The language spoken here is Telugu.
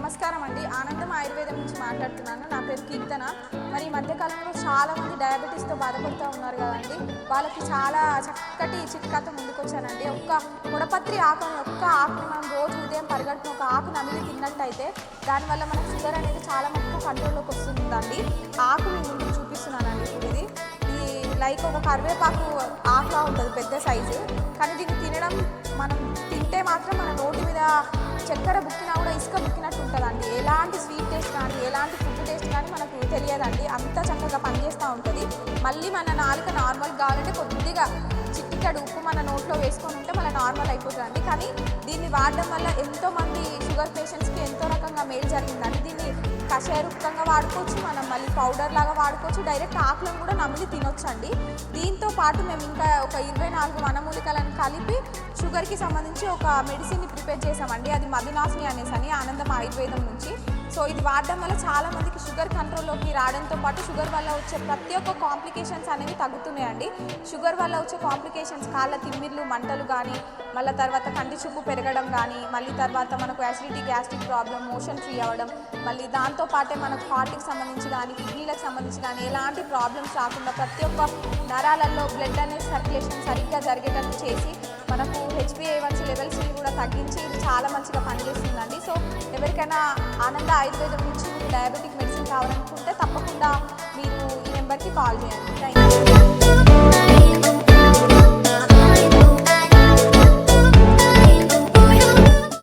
నమస్కారం అండి. ఆనందం ఆయుర్వేదం నుంచి మాట్లాడుతున్నాను. నా పేరు కీర్తన. మరి ఈ మధ్యకాలంలో చాలామంది డయాబెటీస్తో బాధపడుతూ ఉన్నారు కదండి. వాళ్ళకి చాలా చక్కటి చిట్కాతో ముందుకొచ్చానండి. ఒక్క గుడపత్రి ఆకుని ఒక్క ఆకుని మనం రోజు ఉదయం పరిగడుపున ఒక ఆకు నమిలి తిన్నట్టయితే దానివల్ల మనకు షుగర్ అనేది చాలా మటుకు కంట్రోల్లోకి వస్తుందండి. ఆకు మీ ముందు చూపిస్తున్నానండి ఇప్పుడు ఇది. ఇది లైక్ ఒక కరివేపాకు ఆకులా ఉంటుంది పెద్ద సైజు. కానీ దీన్ని తినడం మనం తింటే మాత్రం మన నోటి మీద చక్కెర బుక్కినా కూడా ఇసుక బుక్కినట్టు కదండి అంత చక్కగా పనిచేస్తూ ఉంటుంది. మళ్ళీ మన నాలుక నార్మల్ కావాలంటే కొద్దిగా చిట్టికడు ఉప్పు మన నోట్లో వేసుకొని ఉంటే మన నార్మల్ అయిపోతుందండి. కానీ దీన్ని వాడడం వల్ల ఎంతోమంది షుగర్ పేషెంట్స్కి ఎంతో రకంగా మేలు జరిగిందండి. దీన్ని కషాయరూపంగా వాడుకోవచ్చు మనం మళ్ళీ పౌడర్ లాగా వాడుకోవచ్చు డైరెక్ట్ ఆకులను కూడా నమిలి తినొచ్చండి. దీంతో పాటు మేము ఇంకా ఒక ఇరవై నాలుగు వనమూలికలను కలిపి షుగర్కి సంబంధించి ఒక మెడిసిన్ని ప్రిపేర్ చేసామండి అది మధునాసిని అనేసి అని ఆనందం ఆయుర్వేదం నుంచి. సో ఇది వాడడం వల్ల చాలామందికి షుగర్ కంట్రోల్లోకి రావడంతో పాటు షుగర్ వల్ల వచ్చే ప్రతి ఒక్క కాంప్లికేషన్స్ అనేవి తగ్గుతున్నాయండి. షుగర్ వల్ల వచ్చే కాంప్లికేషన్స్ కాళ్ళ తిమ్మిర్లు మంటలు కానీ మళ్ళీ తర్వాత కంటి చూపు పెరగడం కానీ మళ్ళీ తర్వాత మనకు acidity gastric problem motion free అవ్వడం మళ్ళీ దాంతోపాటే మనకు హార్ట్కి సంబంధించి కానీ కిడ్నీలకు సంబంధించి కానీ ఎలాంటి ప్రాబ్లమ్స్ రాకుండా ప్రతి ఒక్క నరాలలో బ్లడ్ అనేది సర్క్యులేషన్ సరిగ్గా జరిగేటట్టు చేసి మనకు హెచ్బిఏవన్సీ లెవెల్స్ని కూడా తగ్గించి ఇది చాలా మంచిగా పనిచేస్తుందండి. సో ఎవరికైనా ఆనంద ఆయుర్వేదం నుంచి డయాబెటిక్ మెడిసిన్ కావాలనుకుంటే తప్పకుండా మీరు ఈ నెంబర్కి కాల్ చేయండి. Thank you